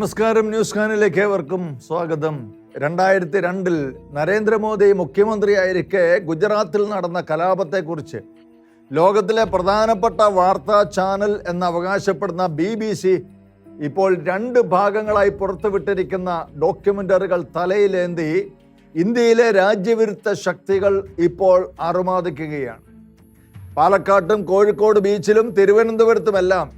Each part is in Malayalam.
നമസ്കാരം ന്യൂസ് ഖാനിലേക്ക് ഏവർക്കും സ്വാഗതം. രണ്ടായിരത്തി രണ്ടിൽ നരേന്ദ്രമോദി മുഖ്യമന്ത്രിയായിരിക്കെ ഗുജറാത്തിൽ നടന്ന കലാപത്തെക്കുറിച്ച്. ലോകത്തിലെ പ്രധാനപ്പെട്ട വാർത്താ ചാനൽ എന്ന് അവകാശപ്പെടുന്ന ബി ബി സി ഇപ്പോൾ രണ്ട് ഭാഗങ്ങളായി പുറത്തുവിട്ടിരിക്കുന്ന ഡോക്യുമെന്ററികൾ തലയിലേന്തി ഇന്ത്യയിലെ രാജ്യവിരുദ്ധ ശക്തികൾ ഇപ്പോൾ അറുമാദിക്കുകയാണ് പാലക്കാട്ടും കോഴിക്കോട് ബീച്ചിലും തിരുവനന്തപുരത്തുമെല്ലാം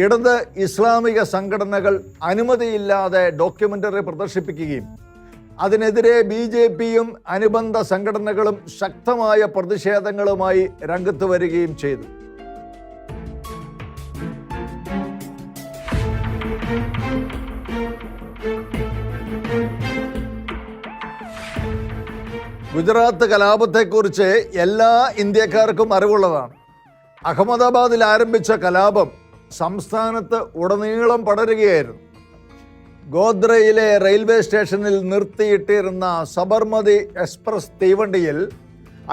ഇടത് ഇസ്ലാമിക സംഘടനകൾ അനുമതിയില്ലാതെ ഡോക്യുമെന്ററി പ്രദർശിപ്പിക്കുകയും അതിനെതിരെ ബി ജെ പിയും അനുബന്ധ സംഘടനകളും ശക്തമായ പ്രതിഷേധങ്ങളുമായി രംഗത്ത് വരികയും ചെയ്തു. ഗുജറാത്ത് കലാപത്തെക്കുറിച്ച് എല്ലാ ഇന്ത്യക്കാർക്കും അറിവുള്ളതാണ്. അഹമ്മദാബാദിൽ ആരംഭിച്ച കലാപം സംസ്ഥാനത്ത് ഉടനീളം പടരുകയായിരുന്നു. ഗോദ്രയിലെ റെയിൽവേ സ്റ്റേഷനിൽ നിർത്തിയിട്ടിരുന്ന സബർമതി എക്സ്പ്രസ് തീവണ്ടിയിൽ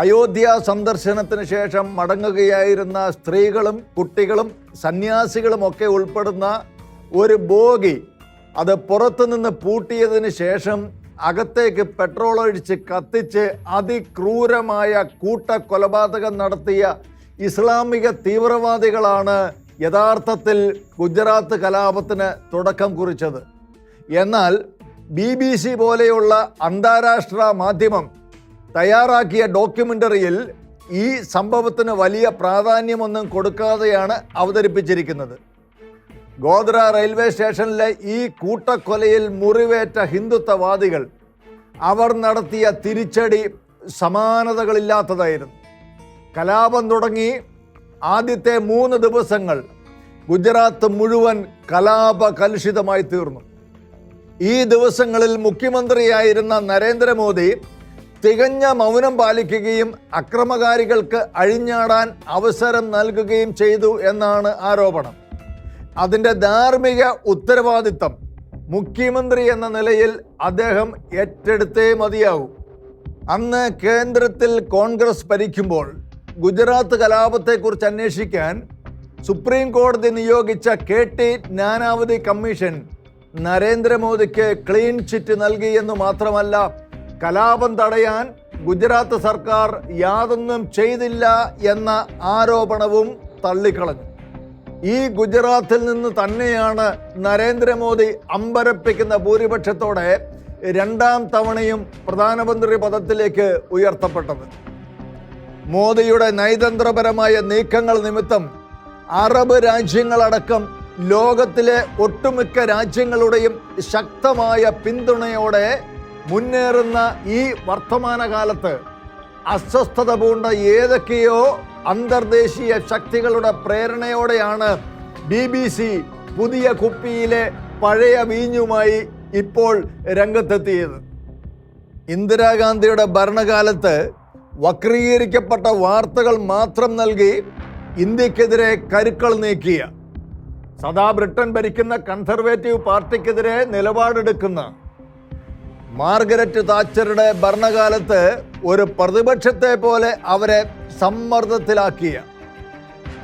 അയോധ്യ സന്ദർശനത്തിന് ശേഷം മടങ്ങുകയായിരുന്ന സ്ത്രീകളും കുട്ടികളും സന്യാസികളും ഒക്കെ ഉൾപ്പെടുന്ന ഒരു ബോഗി അത് പുറത്തുനിന്ന് പൂട്ടിയതിന് ശേഷം അകത്തേക്ക് പെട്രോൾ ഒഴിച്ച് കത്തിച്ച് അതിക്രൂരമായ കൂട്ടക്കൊലപാതകം നടത്തിയ ഇസ്ലാമിക തീവ്രവാദികളാണ് യഥാർത്ഥത്തിൽ ഗുജറാത്ത് കലാപത്തിന് തുടക്കം കുറിച്ചത്. എന്നാൽ ബി ബി സി പോലെയുള്ള അന്താരാഷ്ട്ര മാധ്യമം തയ്യാറാക്കിയ ഡോക്യുമെന്ററിയിൽ ഈ സംഭവത്തിന് വലിയ പ്രാധാന്യമൊന്നും കൊടുക്കാതെയാണ് അവതരിപ്പിച്ചിരിക്കുന്നത്. ഗോദ്ര റെയിൽവേ സ്റ്റേഷനിലെ ഈ കൂട്ടക്കൊലയിൽ മുറിവേറ്റ ഹിന്ദുത്വവാദികൾ അവർ നടത്തിയ തിരിച്ചടി സമാനതകളില്ലാത്തതായിരുന്നു. കലാപം തുടങ്ങി ആദ്യത്തെ മൂന്ന് ദിവസങ്ങൾ ഗുജറാത്ത് മുഴുവൻ കലാപ കലുഷിതമായി തീർന്നു. ഈ ദിവസങ്ങളിൽ മുഖ്യമന്ത്രിയായിരുന്ന നരേന്ദ്രമോദി തികഞ്ഞ മൗനം പാലിക്കുകയും അക്രമകാരികൾക്ക് അഴിഞ്ഞാടാൻ അവസരം നൽകുകയും ചെയ്തു എന്നാണ് ആരോപണം. അതിന്റെ ധാർമ്മിക ഉത്തരവാദിത്തം മുഖ്യമന്ത്രി എന്ന നിലയിൽ അദ്ദേഹം ഏറ്റെടുത്തേ മതിയാകൂ അന്ന് കേന്ദ്രത്തിൽ കോൺഗ്രസ് ഭരിക്കുമ്പോൾ ഗുജറാത്ത് കലാപത്തെക്കുറിച്ച് അന്വേഷിക്കാൻ സുപ്രീം കോടതി നിയോഗിച്ച കെ ടി ജ്ഞാനാവധി കമ്മീഷൻ നരേന്ദ്രമോദിക്ക് ക്ലീൻ ചിറ്റ് നൽകിയെന്ന് മാത്രമല്ല കലാപം തടയാൻ ഗുജറാത്ത് സർക്കാർ യാതൊന്നും ചെയ്തില്ല എന്ന ആരോപണവും തള്ളിക്കളഞ്ഞു. ഈ ഗുജറാത്തിൽ നിന്ന് തന്നെയാണ് നരേന്ദ്രമോദി അമ്പരപ്പിക്കുന്ന ഭൂരിപക്ഷത്തോടെ രണ്ടാം തവണയും പ്രധാനമന്ത്രി പദത്തിലേക്ക് ഉയർത്തപ്പെട്ടത്. മോദിയുടെ നയതന്ത്രപരമായ നീക്കങ്ങൾ നിമിത്തം അറബ് രാജ്യങ്ങളടക്കം ലോകത്തിലെ ഒട്ടുമിക്ക രാജ്യങ്ങളുടെയും ശക്തമായ പിന്തുണയോടെ മുന്നേറുന്ന ഈ വർത്തമാനകാലത്ത് അസ്വസ്ഥത പൂണ്ട ഏതൊക്കെയോ അന്തർദേശീയ ശക്തികളുടെ പ്രേരണയോടെയാണ് ബി ബി സി പുതിയ കുപ്പിയിലെ പഴയ വീഞ്ഞുമായി ഇപ്പോൾ രംഗത്തെത്തിയത്. ഇന്ദിരാഗാന്ധിയുടെ ഭരണകാലത്ത് വക്രീകരിക്കപ്പെട്ട വാർത്തകൾ മാത്രം നൽകി ഇന്ത്യക്കെതിരെ കരുക്കൾ നീക്കിയ സദാ ബ്രിട്ടൻ ഭരിക്കുന്ന കൺസർവേറ്റീവ് പാർട്ടിക്കെതിരെ നിലപാടെടുക്കുന്ന മാർഗരറ്റ് താച്ചറുടെ ഭരണകാലത്ത് ഒരു പ്രതിപക്ഷത്തെ പോലെ അവരെ സമ്മർദ്ദത്തിലാക്കിയ.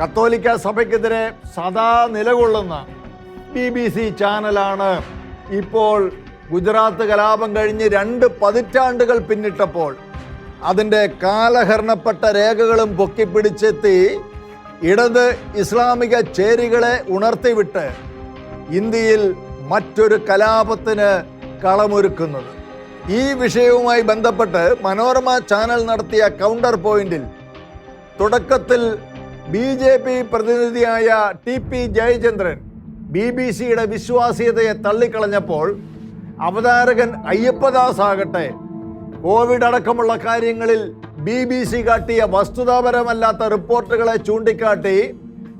കത്തോലിക്ക സഭയ്ക്കെതിരെ സദാ നിലകൊള്ളുന്ന ബി ബി സി ചാനലാണ് ഇപ്പോൾ ഗുജറാത്ത് കലാപം കഴിഞ്ഞ് രണ്ട് പതിറ്റാണ്ടുകൾ പിന്നിട്ടപ്പോൾ അതിന്റെ കാലഹരണപ്പെട്ട രേഖകളും പൊക്കിപ്പിടിച്ചെത്തി ഇടത് ഇസ്ലാമിക ചേരികളെ ഉണർത്തിവിട്ട് ഇന്ത്യയിൽ മറ്റൊരു കലാപത്തിന് കളമൊരുക്കുന്നത്. ഈ വിഷയവുമായി ബന്ധപ്പെട്ട് മനോരമ ചാനൽ നടത്തിയ കൗണ്ടർ പോയിന്റിൽ തുടക്കത്തിൽ B J P പ്രതിനിധിയായ T P Jayachandran B B സിയുടെ വിശ്വാസ്യതയെ തള്ളിക്കളഞ്ഞപ്പോൾ അവതാരകൻ അയ്യപ്പദാസ് ആകട്ടെ കോവിഡ് അടക്കമുള്ള കാര്യങ്ങളിൽ ബി ബി സി കാട്ടിയ വസ്തുതാപരമല്ലാത്ത റിപ്പോർട്ടുകളെ ചൂണ്ടിക്കാട്ടി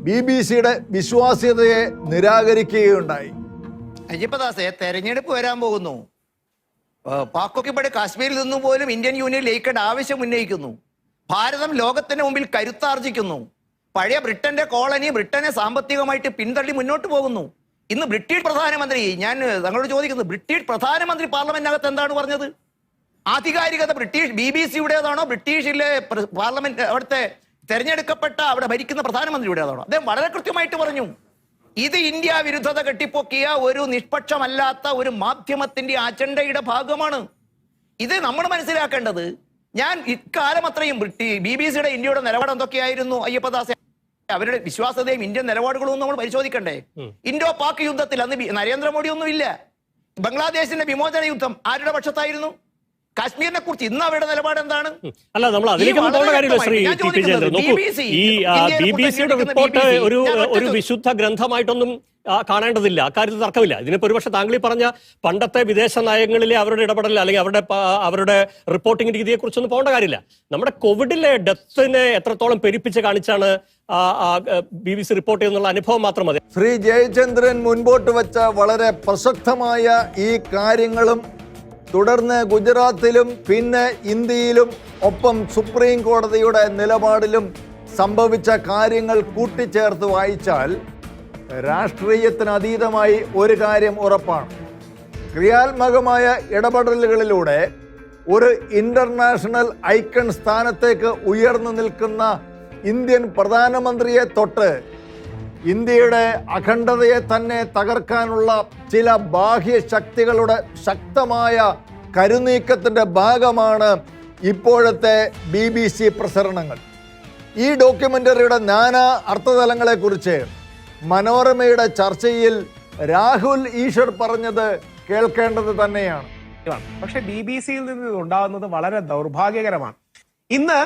ബി ബി സിയുടെ വിശ്വാസ്യതയെ നിരാകരിക്കുകയുണ്ടായി. അയ്യപ്പദാസെ തെരഞ്ഞെടുപ്പ് വരാൻ പോകുന്നു. ഏഹ് പാക് കാശ്മീരിൽ നിന്നും പോലും ഇന്ത്യൻ യൂണിയൻ ലയിക്കേണ്ട ആവശ്യം ഉന്നയിക്കുന്നു. ഭാരതം ലോകത്തിന് മുമ്പിൽ കരുത്താർജിക്കുന്നു. പഴയ ബ്രിട്ടന്റെ കോളനി ബ്രിട്ടനെ സാമ്പത്തികമായിട്ട് പിന്തള്ളി മുന്നോട്ട് പോകുന്നു. ഇന്ന് ബ്രിട്ടീഷ് പ്രധാനമന്ത്രി ഞാൻ തങ്ങളോട് ചോദിക്കുന്നു ബ്രിട്ടീഷ് പ്രധാനമന്ത്രി പാർലമെന്റിനകത്ത് എന്താണ് പറഞ്ഞത്? ആധികാരികത ബ്രിട്ടീഷ് ബി ബി സിയുടേതാണോ ബ്രിട്ടീഷിലെ പാർലമെന്റ് അവിടുത്തെ തെരഞ്ഞെടുക്കപ്പെട്ട അവിടെ ഭരിക്കുന്ന പ്രധാനമന്ത്രിയുടേതാണോ? അദ്ദേഹം വളരെ കൃത്യമായിട്ട് പറഞ്ഞു. ഇത് ഇന്ത്യ വിരുദ്ധത കെട്ടിപ്പൊക്കിയ ഒരു നിഷ്പക്ഷമല്ലാത്ത ഒരു മാധ്യമത്തിന്റെ അജണ്ടയുടെ ഭാഗമാണ്. ഇത് നമ്മൾ മനസ്സിലാക്കേണ്ടത് ഞാൻ ഇക്കാലം അത്രയും ബി ബി സിയുടെ ഇന്ത്യയുടെ നിലപാട് എന്തൊക്കെയായിരുന്നു? അയ്യപ്പദാസ അവരുടെ വിശ്വാസതയും ഇന്ത്യൻ നിലപാടുകളും നമ്മൾ പരിശോധിക്കണ്ടേ? ഇൻഡോ പാക് യുദ്ധത്തിൽ അന്ന് നരേന്ദ്രമോദി ഒന്നും ഇല്ല ബംഗ്ലാദേശിന്റെ വിമോചന യുദ്ധം ആരുടെ പക്ഷത്തായിരുന്നു? കാശ്മീരിനെ കുറിച്ച് ഇന്ന് അവരുടെ നിലപാട് എന്താണ്? അല്ല നമ്മൾ അതിലേക്ക് കാര്യമില്ല ശ്രീ ടി പി ജയചന്ദ്രൻ നോക്കൂ ഈ ഇന്ത്യയെ ബി ബി സിയുടെ റിപ്പോർട്ട് ഒരു ഒരു വിശുദ്ധ ഗ്രന്ഥമായിട്ടൊന്നും ആ, കാണേണ്ടതില്ല. അക്കാര്യത്തിൽ തർക്കമില്ല. ഇതിനിപ്പോ ഒരുപക്ഷെ താങ്കൾ ഈ പറഞ്ഞ പണ്ടത്തെ വിദേശ നയങ്ങളിലെ അവരുടെ ഇടപെടൽ അല്ലെങ്കിൽ അവരുടെ അവരുടെ റിപ്പോർട്ടിംഗ് രീതിയെ കുറിച്ചൊന്നും പോകേണ്ട കാര്യമില്ല. നമ്മുടെ കോവിഡിലെ ഡെത്തിനെ എത്രത്തോളം പെരുപ്പിച്ച് കാണിച്ചാണ് ബി ബി സി റിപ്പോർട്ട് ചെയ്യുന്നുള്ള അനുഭവം മാത്രം മതി. ശ്രീ ജയചന്ദ്രൻ മുൻപോട്ട് വെച്ച വളരെ പ്രസക്തമായ ഈ കാര്യങ്ങളും തുടർന്ന് ഗുജറാത്തിലും പിന്നെ ഇന്ത്യയിലും ഒപ്പം സുപ്രീം കോടതിയുടെ നിലപാടിലും സംഭവിച്ച കാര്യങ്ങൾ കൂട്ടിച്ചേർത്ത് വായിച്ചാൽ രാഷ്ട്രീയത്തിന് അതീതമായി ഒരു കാര്യം ഉറപ്പാണ്. ക്രിയാത്മകമായ ഇടപെടലുകളിലൂടെ ഒരു ഇന്റർനാഷണൽ ഐക്കൺ സ്ഥാനത്തേക്ക് ഉയർന്നു നിൽക്കുന്ന ഇന്ത്യൻ പ്രധാനമന്ത്രിയെ തൊട്ട് ഇന്ത്യയുടെ അഖണ്ഡതയെ തന്നെ തകർക്കാനുള്ള ചില ബാഹ്യ ശക്തികളുടെ ശക്തമായ കരുനീക്കത്തിന്റെ ഭാഗമാണ് ഇപ്പോഴത്തെ ബി ബി സി പ്രസരണങ്ങൾ. ഈ ഡോക്യുമെന്ററിയുടെ നാനാ അർത്ഥതലങ്ങളെക്കുറിച്ച് മനോരമയുടെ ചർച്ചയിൽ രാഹുൽ ഈശ്വർ പറഞ്ഞത് കേൾക്കേണ്ടത് തന്നെയാണ്. പക്ഷെ ബി ബി സിയിൽ നിന്ന് ഉണ്ടാകുന്നത് വളരെ ദൗർഭാഗ്യകരമാണ്. ഇന്ന്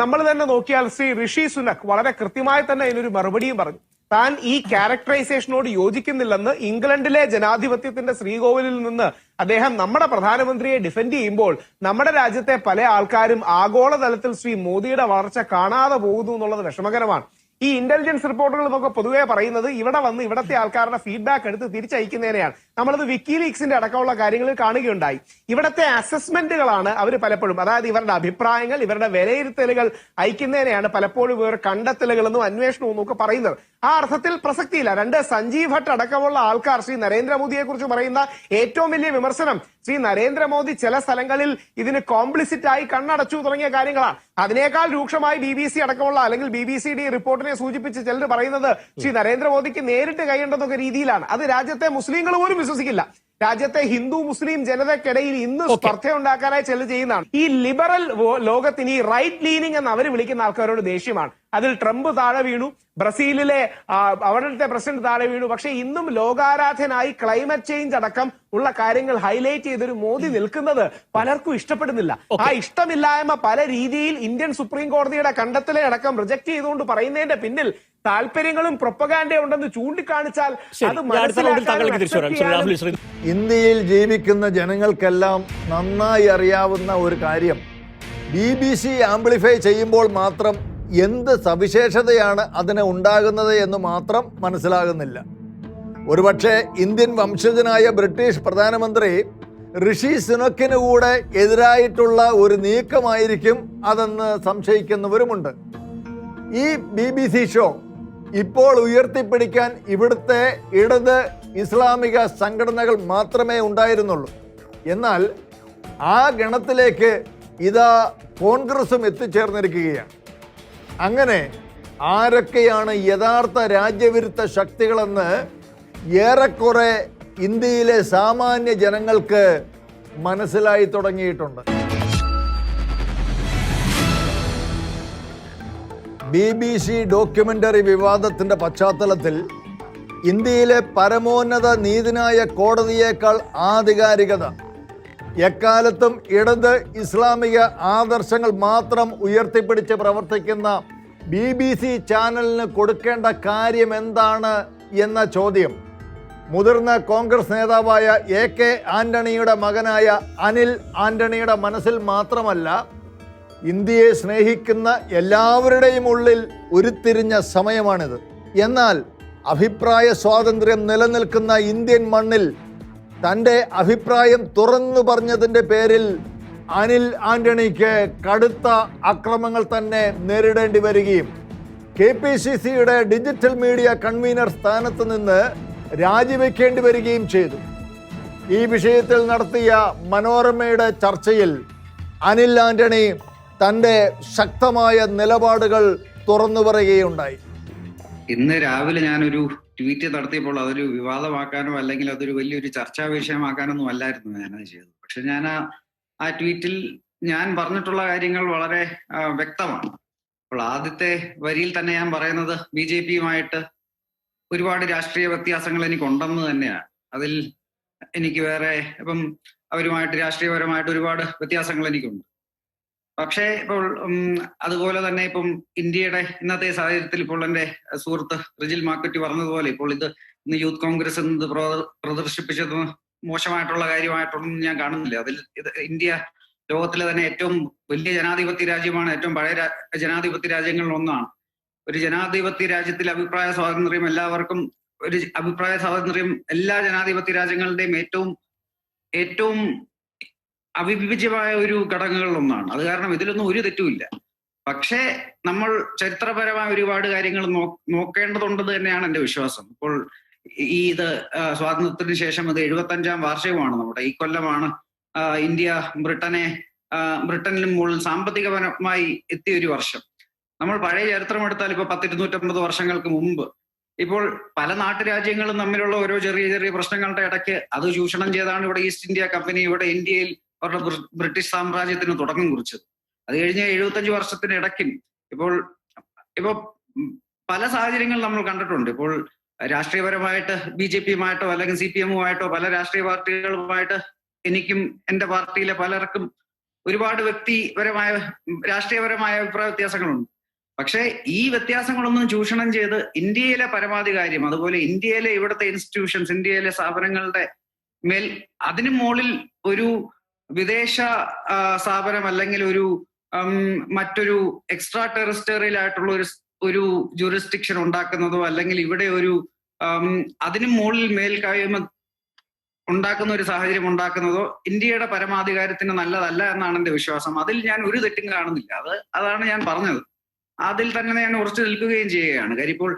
നമ്മൾ തന്നെ നോക്കിയാൽ ശ്രീ ഋഷി സുനക് വളരെ കൃത്യമായി തന്നെ ഇതിനൊരു മറുപടിയും പറഞ്ഞു. താൻ ഈ ക്യാരക്ടറൈസേഷനോട് യോജിക്കുന്നില്ലെന്ന് ഇംഗ്ലണ്ടിലെ ജനാധിപത്യത്തിന്റെ ശ്രീകോവിലിൽ നിന്ന് അദ്ദേഹം നമ്മുടെ പ്രധാനമന്ത്രിയെ ഡിഫെൻഡ് ചെയ്യുമ്പോൾ നമ്മുടെ രാജ്യത്തെ പല ആൾക്കാരും ആഗോളതലത്തിൽ ശ്രീ മോദിയുടെ വളർച്ച കാണാതെ പോകുന്നു എന്നുള്ളത് വിഷമകരമാണ്. ഈ ഇന്റലിജൻസ് റിപ്പോർട്ടുകൾ എന്നൊക്കെ പൊതുവേ പറയുന്നത് ഇവിടെ വന്ന് ഇവിടത്തെ ആൾക്കാരുടെ ഫീഡ്ബാക്ക് എടുത്ത് തിരിച്ചയക്കുന്നതിനെയാണ്. നമ്മളത് വിക്കിലീക്സിന്റെ അടക്കമുള്ള കാര്യങ്ങളിൽ കാണുകയുണ്ടായി. ഇവിടത്തെ അസസ്മെന്റുകളാണ് അവർ പലപ്പോഴും അതായത് ഇവരുടെ അഭിപ്രായങ്ങൾ ഇവരുടെ വിലയിരുത്തലുകൾ അയക്കുന്നതിനെയാണ് പലപ്പോഴും ഇവർ കണ്ടെത്തലുകളെന്നും അന്വേഷണവും ഒക്കെ പറയുന്നത്. ആ അർത്ഥത്തിൽ പ്രസക്തിയില്ല. രണ്ട് സഞ്ജീവ് ഭട്ട് അടക്കമുള്ള ആൾക്കാർ ശ്രീ നരേന്ദ്രമോദിയെ കുറിച്ച് പറയുന്ന ഏറ്റവും വലിയ വിമർശനം ശ്രീ നരേന്ദ്രമോദി ചില സ്ഥലങ്ങളിൽ ഇതിന് കോംപ്ലിസിറ്റ് ആയി കണ്ണടച്ചു തുടങ്ങിയ കാര്യങ്ങളാണ്. അതിനേക്കാൾ രൂക്ഷമായി ബി ബി സി അടക്കമുള്ള അല്ലെങ്കിൽ ബി ബി സി ഡി റിപ്പോർട്ടിനെ സൂചിപ്പിച്ച് ചിലർ പറയുന്നത് ശ്രീ നരേന്ദ്രമോദിക്ക് നേരിട്ട് കൈയുണ്ടെന്നൊക്കെ രീതിയിലാണ്. അത് രാജ്യത്തെ മുസ്ലിങ്ങൾ പോലും വിശ്വസിക്കില്ല. രാജ്യത്തെ ഹിന്ദു മുസ്ലിം ജനതയ്ക്കിടയിൽ ഇന്ന് സ്പർദ്ധ ഉണ്ടാക്കാനായി ചിലർ ചെയ്യുന്നതാണ്. ഈ ലിബറൽ ലോകത്തിന് ഈ റൈറ്റ് ലീനിങ് എന്ന് അവർ വിളിക്കുന്ന ആൾക്കാരോട് ദേഷ്യമാണ്. അതിൽ ട്രംപ് താഴെ വീണു ബ്രസീലിലെ അവിടുത്തെ പ്രസിഡന്റ് താഴെ വീണു. പക്ഷേ ഇന്നും ലോകാരാധനായി ക്ലൈമറ്റ് ചേഞ്ച് അടക്കം ഉള്ള കാര്യങ്ങൾ ഹൈലൈറ്റ് ചെയ്തൊരു മോദി നിൽക്കുന്നത് പലർക്കും ഇഷ്ടപ്പെടുന്നില്ല. ആ ഇഷ്ടമില്ലായ്മ പല രീതിയിൽ ഇന്ത്യൻ സുപ്രീം കോടതിയുടെ കണ്ടെത്തലെ അടക്കം റിജക്ട് ചെയ്തുകൊണ്ട് പറയുന്നതിന്റെ പിന്നിൽ താല്പര്യങ്ങളും പ്രൊപ്പഗാൻഡയും ഉണ്ടെന്ന് ചൂണ്ടിക്കാണിച്ചാൽ അത് ഇന്ത്യയിൽ ജീവിക്കുന്ന ജനങ്ങൾക്കെല്ലാം നന്നായി അറിയാവുന്ന ഒരു കാര്യം. ബി ബി സി ആംപ്ലിഫൈ ചെയ്യുമ്പോൾ മാത്രം എന്ത് സവിശേഷതയാണ് അതിന് ഉണ്ടാകുന്നത് എന്ന് മാത്രം മനസ്സിലാകുന്നില്ല. ഒരുപക്ഷെ ഇന്ത്യൻ വംശജനായ ബ്രിട്ടീഷ് പ്രധാനമന്ത്രി ഋഷി സുനക്കിന് കൂടെ എതിരായിട്ടുള്ള ഒരു നീക്കമായിരിക്കും അതെന്ന് സംശയിക്കുന്നവരുമുണ്ട്. ഈ ബി ബി സി ഷോ ഇപ്പോൾ ഉയർത്തിപ്പിടിക്കാൻ ഇവിടുത്തെ ഇടത് ഇസ്ലാമിക സംഘടനകൾ മാത്രമേ ഉണ്ടായിരുന്നുള്ളൂ. എന്നാൽ ആ ഗണത്തിലേക്ക് ഇതാ കോൺഗ്രസും എത്തിച്ചേർന്നിരിക്കുകയാണ്. അങ്ങനെ ആരൊക്കെയാണ് യഥാർത്ഥ രാജ്യവിരുദ്ധ ശക്തികളെന്ന് ഏറെക്കുറെ ഇന്ത്യയിലെ സാമാന്യ ജനങ്ങൾക്ക് മനസ്സിലായി തുടങ്ങിയിട്ടുണ്ട്. ബി ബി സി ഡോക്യുമെന്ററി വിവാദത്തിന്റെ പശ്ചാത്തലത്തിൽ ഇന്ത്യയിലെ പരമോന്നത നീതിനായ കോടതിയേക്കാൾ ആധികാരികത. എക്കാലത്തും ഇടത് ഇസ്ലാമിക ആദർശങ്ങൾ മാത്രം ഉയർത്തിപ്പിടിച്ച് പ്രവർത്തിക്കുന്ന ബി ബി സി ചാനലിന് കൊടുക്കേണ്ട കാര്യം എന്താണ് എന്ന ചോദ്യം. മുതിർന്ന കോൺഗ്രസ് നേതാവായ എ കെ ആന്റണിയുടെ മകനായ അനിൽ ആന്റണിയുടെ മനസ്സിൽ മാത്രമല്ല ഇന്ത്യയെ സ്നേഹിക്കുന്ന എല്ലാവരുടെയും ഉള്ളിൽ ഉരുത്തിരിഞ്ഞ സമയമാണിത്. എന്നാൽ അഭിപ്രായ സ്വാതന്ത്ര്യം നിലനിൽക്കുന്ന ഇന്ത്യൻ മണ്ണിൽ തന്റെ അഭിപ്രായം തുറന്നു പറഞ്ഞതിന്റെ പേരിൽ അനിൽ ആന്റണിക്ക് കടുത്ത അക്രമങ്ങൾ തന്നെ നേരിടേണ്ടി വരികയും കെ പി സി സിയുടെ ഡിജിറ്റൽ മീഡിയ കൺവീനർ സ്ഥാനത്ത് നിന്ന് രാജിവെക്കേണ്ടി വരികയും ചെയ്തു. ഈ വിഷയത്തിൽ നടത്തിയ മനോരമയുടെ ചർച്ചയിൽ അനിൽ ആന്റണി തന്റെ ശക്തമായ നിലപാടുകൾ തുറന്നു പറയുകയുണ്ടായി. ഇന്ന് രാവിലെ ഞാനൊരു ട്വീറ്റ് നടത്തിയപ്പോൾ അതൊരു വിവാദമാക്കാനോ അല്ലെങ്കിൽ അതൊരു വലിയൊരു ചർച്ചാ വിഷയമാക്കാനൊന്നും അല്ലായിരുന്നു അത് ചെയ്തത്. പക്ഷെ ഞാൻ ആ ആ ട്വീറ്റിൽ ഞാൻ പറഞ്ഞിട്ടുള്ള കാര്യങ്ങൾ വളരെ വ്യക്തമാണ്. അപ്പോൾ ആദ്യത്തെ വരിയിൽ തന്നെ ഞാൻ പറയുന്നത് ബി ജെ പിയുമായിട്ട് ഒരുപാട് രാഷ്ട്രീയ വ്യത്യാസങ്ങൾ എനിക്കുണ്ടെന്ന് തന്നെയാണ്. അതിൽ എനിക്ക് വേറെ ഇപ്പം അവരുമായിട്ട് രാഷ്ട്രീയപരമായിട്ട് ഒരുപാട് വ്യത്യാസങ്ങൾ എനിക്കുണ്ട്. പക്ഷേ ഇപ്പോൾ അതുപോലെ തന്നെ ഇപ്പം ഇന്ത്യയുടെ ഇന്നത്തെ സാഹചര്യത്തിൽ ഇപ്പോൾ എന്റെ സുഹൃത്ത് റിജിൽ മാക്കുറ്റി പറഞ്ഞതുപോലെ ഇപ്പോൾ ഇത് ഇന്ന് യൂത്ത് കോൺഗ്രസ് എന്നത് പ്ര- പ്രദർശിപ്പിച്ചത് മോശമായിട്ടുള്ള കാര്യമായിട്ടൊന്നും ഞാൻ കാണുന്നില്ല. അതിൽ ഇത് ഇന്ത്യ ലോകത്തിലെ തന്നെ ഏറ്റവും വലിയ ജനാധിപത്യ രാജ്യമാണ് ഏറ്റവും പഴയ ജനാധിപത്യ രാജ്യങ്ങളിൽ ഒന്നാണ്. ഒരു ജനാധിപത്യ രാജ്യത്തിൽ അഭിപ്രായ സ്വാതന്ത്ര്യം എല്ലാവർക്കും ഒരു അഭിപ്രായ സ്വാതന്ത്ര്യം എല്ലാ ജനാധിപത്യ രാജ്യങ്ങളുടെയും ഏറ്റവും ഏറ്റവും അവിഭിജ്യമായ ഒരു ഘടകങ്ങളിൽ ഒന്നാണ് അത് കാരണം ഇതിലൊന്നും ഒരു തെറ്റുമില്ല. പക്ഷേ നമ്മൾ ചരിത്രപരമായ ഒരുപാട് കാര്യങ്ങൾ നോക്കേണ്ടതുണ്ടെന്ന് തന്നെയാണ് എന്റെ വിശ്വാസം. ഇപ്പോൾ ഈ ഇത് സ്വാതന്ത്ര്യത്തിന് ശേഷം ഇത് എഴുപത്തി അഞ്ചാം വാർഷികമാണ് നമ്മുടെ. ഈ കൊല്ലമാണ് ഇന്ത്യ ബ്രിട്ടനെ ബ്രിട്ടനിലും മുകളിൽ സാമ്പത്തികപരമായി എത്തിയ ഒരു വർഷം. നമ്മൾ പഴയ ചരിത്രം എടുത്താൽ ഇപ്പൊ പത്തിരുന്നൂറ്റമ്പത് വർഷങ്ങൾക്ക് മുമ്പ്. ഇപ്പോൾ പല നാട്ടുരാജ്യങ്ങളും തമ്മിലുള്ള ഓരോ ചെറിയ ചെറിയ പ്രശ്നങ്ങളുടെ ഇടയ്ക്ക് അത് ചൂഷണം ചെയ്താണ് ഇവിടെ ഈസ്റ്റ് ഇന്ത്യ കമ്പനി ഇവിടെ ഇന്ത്യയിൽ അവരുടെ ബ്രിട്ടീഷ് സാമ്രാജ്യത്തിന് തുടക്കം കുറിച്ചത്. അത് കഴിഞ്ഞ് എഴുപത്തഞ്ച് വർഷത്തിന് ഇടയ്ക്കും ഇപ്പോൾ ഇപ്പോൾ പല സാഹചര്യങ്ങൾ നമ്മൾ കണ്ടിട്ടുണ്ട്. ഇപ്പോൾ രാഷ്ട്രീയപരമായിട്ട് ബി ജെ പിയുമായിട്ടോ അല്ലെങ്കിൽ സി പി എമ്മുമായിട്ടോ പല രാഷ്ട്രീയ പാർട്ടികളുമായിട്ട് എനിക്കും എന്റെ പാർട്ടിയിലെ പലർക്കും ഒരുപാട് വ്യക്തിപരമായ രാഷ്ട്രീയപരമായ അഭിപ്രായ വ്യത്യാസങ്ങളുണ്ട്. പക്ഷേ ഈ വ്യത്യാസങ്ങളൊന്നും ചൂഷണം ചെയ്ത് ഇന്ത്യയിലെ പരമാധികാര്യം അതുപോലെ ഇന്ത്യയിലെ ഇവിടുത്തെ ഇൻസ്റ്റിറ്റ്യൂഷൻസ് ഇന്ത്യയിലെ സ്ഥാപനങ്ങളുടെ മേൽ അതിനു മുകളിൽ ഒരു വിദേശ സ്ഥാപനം അല്ലെങ്കിൽ ഒരു മറ്റൊരു എക്സ്ട്രാ ടെറിസ്റ്ററിയൽ ആയിട്ടുള്ള ഒരു ഒരു ജൂറിസ്ഡിക്ഷൻ ഉണ്ടാക്കുന്നതോ അല്ലെങ്കിൽ ഇവിടെ ഒരു അതിനു മുകളിൽ മേൽക്കായ്മ ഉണ്ടാക്കുന്ന ഒരു സാഹചര്യം ഉണ്ടാക്കുന്നതോ ഇന്ത്യയുടെ പരമാധികാരത്തിന് നല്ലതല്ല എന്നാണ് എന്റെ വിശ്വാസം. അതിൽ ഞാൻ ഒരു തെറ്റും കാണുന്നില്ല. അത് അതാണ് ഞാൻ പറഞ്ഞത്. അതിൽ തന്നെ ഞാൻ ഉറച്ചു നിൽക്കുകയും ചെയ്യുകയാണ്. കാര്യം ഇപ്പോൾ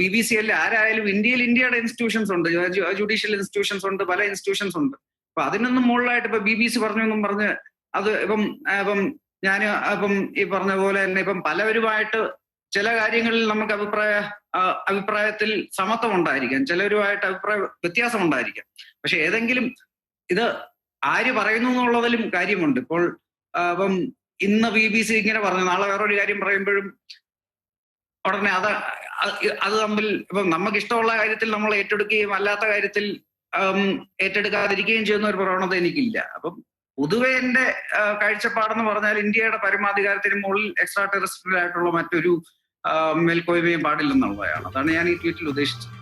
ബി ബി സി എല്ലിൽ ആരായാലും ഇന്ത്യയിൽ ഇന്ത്യയുടെ ഇൻസ്റ്റിറ്റ്യൂഷൻസ് ഉണ്ട്. ജുഡീഷ്യൽ ഇൻസ്റ്റിറ്റ്യൂഷൻസ് ഉണ്ട് പല ഇൻസ്റ്റിറ്റ്യൂഷൻസ് ഉണ്ട്. അപ്പൊ അതിനൊന്നും മുകളിലായിട്ട് ഇപ്പൊ ബി ബി സി പറഞ്ഞൊന്നും പറഞ്ഞ് അത് ഇപ്പം ഇപ്പം ഞാൻ ഇപ്പം ഈ പറഞ്ഞ പോലെ തന്നെ ഇപ്പം പലവരുമായിട്ട് ചില കാര്യങ്ങളിൽ നമുക്ക് അഭിപ്രായ അഭിപ്രായത്തിൽ സമത്വം ഉണ്ടായിരിക്കാം. ചിലരുമായിട്ട് അഭിപ്രായ വ്യത്യാസം ഉണ്ടായിരിക്കാം. പക്ഷെ ഏതെങ്കിലും ഇത് ആര് പറയുന്നു എന്നുള്ളതിലും കാര്യമുണ്ട്. ഇപ്പോൾ ഇപ്പം ഇന്ന് ബി ബി സി ഇങ്ങനെ പറഞ്ഞു നാളെ വേറൊരു കാര്യം പറയുമ്പോഴും ഉടനെ അത് അത് തമ്മിൽ ഇപ്പം നമുക്ക് ഇഷ്ടമുള്ള കാര്യത്തിൽ നമ്മൾ ഏറ്റെടുക്കുകയും അല്ലാത്ത കാര്യത്തിൽ ഏറ്റെടുക്കാതിരിക്കുകയും ചെയ്യുന്ന ഒരു പ്രവണത എനിക്കില്ല. അപ്പം പൊതുവെ എന്റെ കാഴ്ചപ്പാടെന്ന് പറഞ്ഞാൽ ഇന്ത്യയുടെ പരമാധികാരത്തിന് മുകളിൽ എക്സ്ട്രാ ടെറിസ്റ്റൽ ആയിട്ടുള്ള മറ്റൊരു മേൽക്കോയ്മയും പാടില്ലെന്നുള്ളതാണ് അതാണ് ഞാൻ ഈ ട്വീറ്റിൽ ഉദ്ദേശിച്ചത്.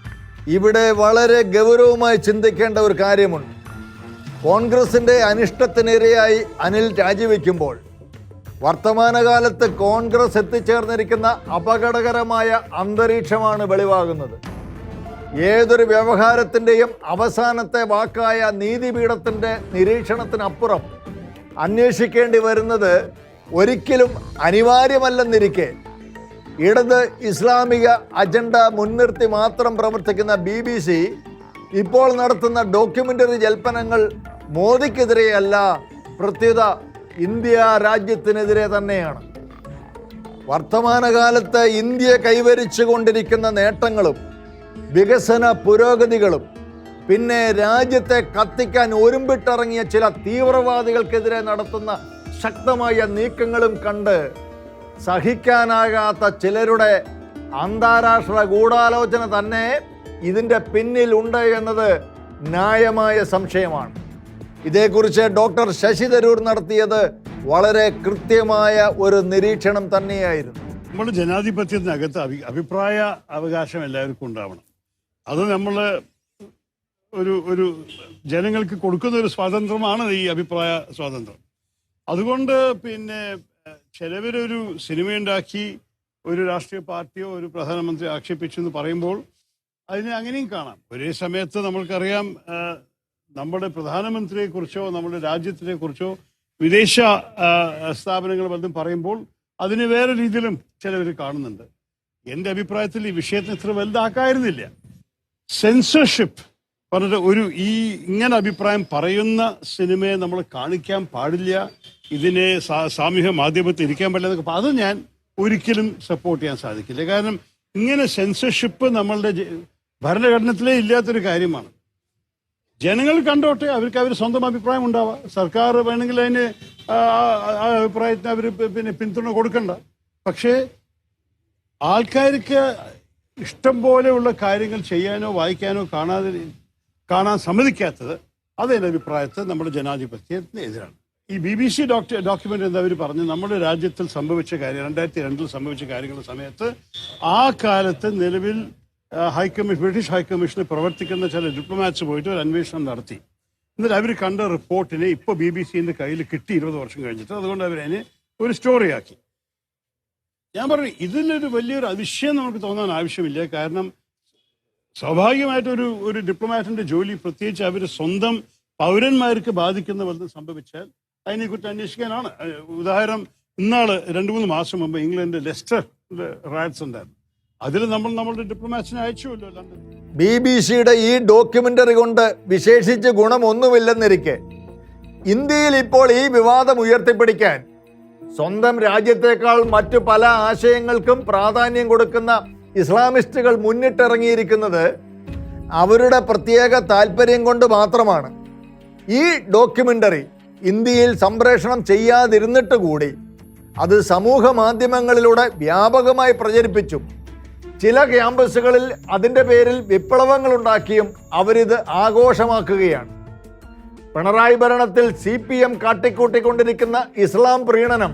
ഇവിടെ വളരെ ഗൗരവമായി ചിന്തിക്കേണ്ട ഒരു കാര്യമുണ്ട്. കോൺഗ്രസിന്റെ അനിഷ്ടത്തിനിരയായി അനിൽ രാജിവെക്കുമ്പോൾ വർത്തമാനകാലത്ത് കോൺഗ്രസ് എത്തിച്ചേർന്നിരിക്കുന്ന അപകടകരമായ അന്തരീക്ഷമാണ് വെളിവാകുന്നത്. ഏതൊരു വ്യവഹാരത്തിന്റെയും അവസാനത്തെ വാക്കായ നീതിപീഠത്തിന്റെ നിരീക്ഷണത്തിനപ്പുറം അന്വേഷിക്കേണ്ടി വരുന്നത് ഒരിക്കലും അനിവാര്യമല്ലെന്നിരിക്കെ. ഇടത് ഇസ്ലാമിക അജണ്ട മുൻനിർത്തി മാത്രം പ്രവർത്തിക്കുന്ന ബി ബി സി ഇപ്പോൾ നടത്തുന്ന ഡോക്യുമെന്ററി ജൽപ്പനങ്ങൾ മോദിക്കെതിരെയല്ല പ്രത്യുത ഇന്ത്യ രാജ്യത്തിനെതിരെ തന്നെയാണ്. വർത്തമാനകാലത്ത് ഇന്ത്യ കൈവരിച്ചു കൊണ്ടിരിക്കുന്ന നേട്ടങ്ങളും വികസന പുരോഗതികളും പിന്നെ രാജ്യത്തെ കത്തിക്കാൻ ഒരുമ്പിട്ടിറങ്ങിയ ചില തീവ്രവാദികൾക്കെതിരെ നടത്തുന്ന ശക്തമായ നീക്കങ്ങളും കണ്ട് സഹിക്കാനാകാത്ത ചിലരുടെ അന്താരാഷ്ട്ര ഗൂഢാലോചന തന്നെ ഇതിന്റെ പിന്നിൽ ഉണ്ട് എന്നത് ന്യായമായ സംശയമാണ്. ഇതേക്കുറിച്ച് ഡോക്ടർ ശശി തരൂർ നടത്തിയത് വളരെ കൃത്യമായ ഒരു നിരീക്ഷണം തന്നെയായിരുന്നു. നമ്മൾ ജനാധിപത്യത്തിനകത്ത് അഭി അഭിപ്രായ അവകാശം എല്ലാവർക്കും ഉണ്ടാവണം. അത് നമ്മൾ ഒരു ഒരു ജനങ്ങൾക്ക് കൊടുക്കുന്ന ഒരു സ്വാതന്ത്ര്യമാണ് ഈ അഭിപ്രായ സ്വാതന്ത്ര്യം. അതുകൊണ്ട് പിന്നെ ചിലവരൊരു സിനിമയുണ്ടാക്കി ഒരു രാഷ്ട്രീയ പാർട്ടിയോ ഒരു പ്രധാനമന്ത്രി ആക്ഷേപിച്ചു എന്ന് പറയുമ്പോൾ അതിനെ അങ്ങനെയും കാണാം. ഒരേ സമയത്ത് നമ്മൾക്കറിയാം നമ്മുടെ പ്രധാനമന്ത്രിയെ കുറിച്ചോ നമ്മുടെ രാജ്യത്തിനെ കുറിച്ചോ വിദേശ സ്ഥാപനങ്ങൾ പലതും പറയുമ്പോൾ അതിന് വേറെ രീതിയിലും ചിലവർ കാണുന്നുണ്ട്. എന്റെ അഭിപ്രായത്തിൽ ഈ വിഷയത്തിന് ഇത്ര വലുതാക്കായിരുന്നില്ല. സെൻസർഷിപ്പ് പറഞ്ഞിട്ട് ഒരു ഈ ഇങ്ങനെ അഭിപ്രായം പറയുന്ന സിനിമയെ നമ്മൾ കാണിക്കാൻ പാടില്ല ഇതിനെ സാമൂഹ്യ മാധ്യമത്തിൽ ഇരിക്കാൻ പാടില്ല എന്നൊക്കെ അത് ഞാൻ ഒരിക്കലും സപ്പോർട്ട് ചെയ്യാൻ സാധിക്കില്ല. കാരണം ഇങ്ങനെ സെൻസർഷിപ്പ് നമ്മളുടെ ഭരണഘടനത്തിലേ ഇല്ലാത്തൊരു കാര്യമാണ്. ജനങ്ങൾ കണ്ടോട്ടെ അവർക്ക് അവർ സ്വന്തം അഭിപ്രായം ഉണ്ടാവാം. സർക്കാർ വേണമെങ്കിൽ അതിന് ആ അഭിപ്രായത്തിന് അവർ പിന്നെ പിന്തുണ കൊടുക്കണ്ട. പക്ഷേ ആൾക്കാർക്ക് ഇഷ്ടം പോലെയുള്ള കാര്യങ്ങൾ ചെയ്യാനോ വായിക്കാനോ കാണാതെ കാണാൻ സമ്മതിക്കാത്തത് അതെന്റെ അഭിപ്രായത്തെ നമ്മുടെ ജനാധിപത്യത്തിന് എതിരാണ്. ഈ B B C doctor document എന്താ അവർ പറഞ്ഞു നമ്മുടെ രാജ്യത്തിൽ സംഭവിച്ച കാര്യം രണ്ടായിരത്തി രണ്ടിൽ സംഭവിച്ച കാര്യങ്ങളുടെ സമയത്ത് ആ കാലത്ത് നിലവിൽ ഹൈക്കമ്മീഷൻ ബ്രിട്ടീഷ് ഹൈക്കമ്മീഷനിൽ പ്രവർത്തിക്കുന്ന ചില ഡിപ്ലോമാറ്റ്സ് പോയിട്ട് ഒരു അന്വേഷണം നടത്തി. എന്നിട്ട് അവർ കണ്ട റിപ്പോർട്ടിനെ ഇപ്പോൾ ബി ബി സിന്റെ കയ്യിൽ കിട്ടി ഇരുപത് വർഷം കഴിഞ്ഞിട്ട്. അതുകൊണ്ട് അവരതിനെ ഒരു സ്റ്റോറിയാക്കി ഞാൻ പറഞ്ഞു ഇതിനൊരു വലിയൊരു അതിശയം നമുക്ക് തോന്നാൻ ആവശ്യമില്ല. കാരണം സ്വാഭാവികമായിട്ടൊരു ഒരു ഡിപ്ലോമാറ്റിന്റെ ജോലി പ്രത്യേകിച്ച് അവർ സ്വന്തം പൗരന്മാർക്ക് ബാധിക്കുന്ന വല്ലതും സംഭവിച്ചാൽ അതിനെക്കുറിച്ച് അന്വേഷിക്കാനാണ്. ഉദാഹരണം ഇന്നാൾ രണ്ടു മൂന്ന് മാസം മുമ്പ് ഇംഗ്ലണ്ട് ലെസ്റ്റർ റാറ്റ്സ് ഉണ്ടായിരുന്നു. അതിൽ നമ്മൾ നമ്മളുടെ ഡിപ്ലോമാറ്റ്സിനെ അയച്ചുവല്ലോ ലണ്ടൻ ബി ബി സിയുടെ ഈ ഡോക്യുമെന്ററി കൊണ്ട് വിശേഷിച്ച് ഗുണമൊന്നുമില്ലെന്നിരിക്കെ. ഇന്ത്യയിൽ ഇപ്പോൾ ഈ വിവാദം ഉയർത്തിപ്പിടിക്കാൻ സ്വന്തം രാജ്യത്തേക്കാൾ മറ്റു പല ആശയങ്ങൾക്കും പ്രാധാന്യം കൊടുക്കുന്ന ഇസ്ലാമിസ്റ്റുകൾ മുന്നിട്ടിറങ്ങിയിരിക്കുന്നത് അവരുടെ പ്രത്യേക താല്പര്യം കൊണ്ട് മാത്രമാണ്. ഈ ഡോക്യുമെന്ററി ഇന്ത്യയിൽ സംപ്രേഷണം ചെയ്യാതിരുന്നിട്ട് കൂടി അത് സമൂഹ മാധ്യമങ്ങളിലൂടെ വ്യാപകമായി പ്രചരിപ്പിച്ചു ചില ക്യാമ്പസുകളിൽ അതിന്റെ പേരിൽ വിപ്ലവങ്ങൾ ഉണ്ടാക്കിയും അവരിത് ആഘോഷമാക്കുകയാണ്. പിണറായി ഭരണത്തിൽ സി പി എം കാട്ടിക്കൂട്ടിക്കൊണ്ടിരിക്കുന്ന ഇസ്ലാം പ്രീണനം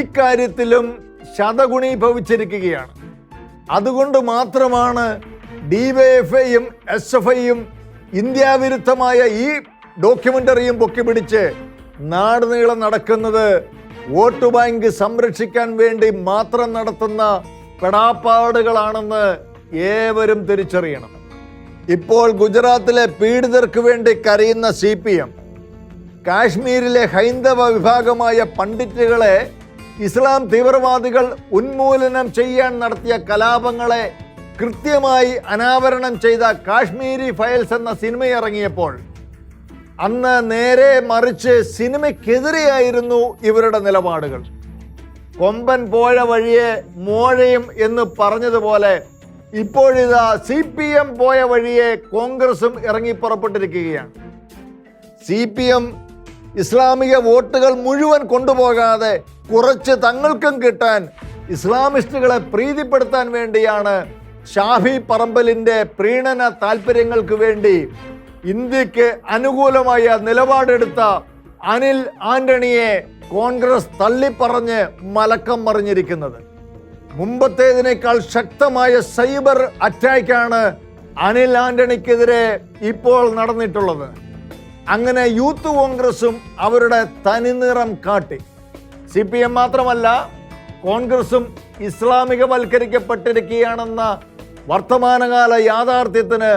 ഇക്കാര്യത്തിലും ശതഗുണീഭവിച്ചിരിക്കുകയാണ്. അതുകൊണ്ട് മാത്രമാണ് ഡിവൈഎഫ്ഐയും എസ് എഫ് ഐയും ഇന്ത്യാവിരുദ്ധമായ ഈ ഡോക്യുമെന്ററിയും പൊക്കിപ്പിടിച്ച് നാട് നീളം നടക്കുന്നത് വോട്ട് ബാങ്ക് സംരക്ഷിക്കാൻ വേണ്ടി മാത്രം നടത്തുന്ന പെടാപ്പാടുകളാണെന്ന് ഏവരും തിരിച്ചറിയണം. ഇപ്പോൾ ഗുജറാത്തിലെ പീഡിതർക്ക് വേണ്ടി കരയുന്ന സി പി എം കാശ്മീരിലെ ഹൈന്ദവ വിഭാഗമായ പണ്ഡിറ്റുകളെ ഇസ്ലാം തീവ്രവാദികൾ ഉന്മൂലനം ചെയ്യാൻ നടത്തിയ കലാപങ്ങളെ കൃത്യമായി അനാവരണം ചെയ്ത കാശ്മീരി ഫയൽസ് എന്ന സിനിമ ഇറങ്ങിയപ്പോൾ അന്ന് നേരെ മറിച്ച് സിനിമയ്ക്കെതിരെയായിരുന്നു ഇവരുടെ നിലപാടുകൾ. കൊമ്പൻ പോയ വഴിയെ മോഴയും എന്ന് പറഞ്ഞതുപോലെ ഇപ്പോഴിതാ സി പി എം പോയ വഴിയെ കോൺഗ്രസും ഇറങ്ങി പുറപ്പെട്ടിരിക്കുകയാണ്. സി പി എം ഇസ്ലാമിക വോട്ടുകൾ മുഴുവൻ കൊണ്ടുപോകാതെ കുറച്ച് തങ്ങൾക്കും കിട്ടാൻ ഇസ്ലാമിസ്റ്റുകളെ പ്രീതിപ്പെടുത്താൻ വേണ്ടിയാണ് ഷാഫി പറമ്പലിന്റെ പ്രീണന താല്പര്യങ്ങൾക്ക് വേണ്ടി ഇന്ത്യയ്ക്ക് അനുകൂലമായ നിലപാടെടുത്ത അനിൽ ആന്റണിയെ കോൺഗ്രസ് തള്ളിപ്പറഞ്ഞ് മലക്കം മറിഞ്ഞിരിക്കുന്നത്. മുമ്പത്തേതിനേക്കാൾ ശക്തമായ സൈബർ അറ്റാക്കാണ് അനിൽ ആന്റണിക്കെതിരെ ഇപ്പോൾ നടന്നിട്ടുള്ളത്. അങ്ങനെ യൂത്ത് കോൺഗ്രസും അവരുടെ തനിനിറം കാട്ടി. സി പി എം മാത്രമല്ല കോൺഗ്രസും ഇസ്ലാമികവൽക്കരിക്കപ്പെട്ടിരിക്കുകയാണെന്ന വർത്തമാനകാല യാഥാർത്ഥ്യത്തിന്